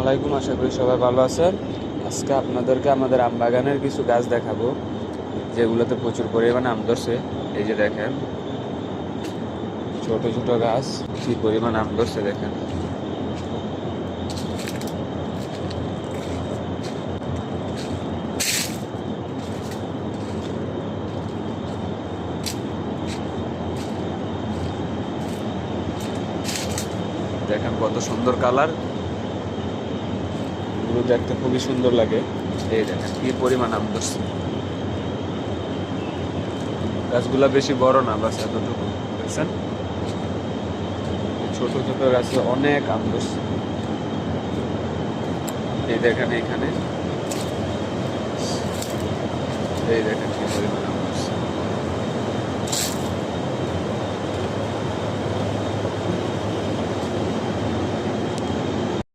আলাইকুম আশা করি সবাই ভালো আছেন। আজকে আপনাদেরকে আমাদের আম বাগানের কিছু গাছ দেখাবো, যেগুলোতে প্রচুর পরিমাণে আম ধরছে। এই যে দেখেন, ছোট ছোট গাছ, কি পরিমাণ আম ধরছে দেখেন। দেখেন কত সুন্দর কালার। এগুলো দেখতে খুবই সুন্দর লাগে। এই দেখেন কি পরিমাণ আম ধরছে। গাছগুলা বেশি বড় না বাস এতটুকু দেখছেন? ছোট ছোট গাছে অনেক আম ধরছে। এই দেখেন এখানে। এই দেখেন কি পরিমাণ আম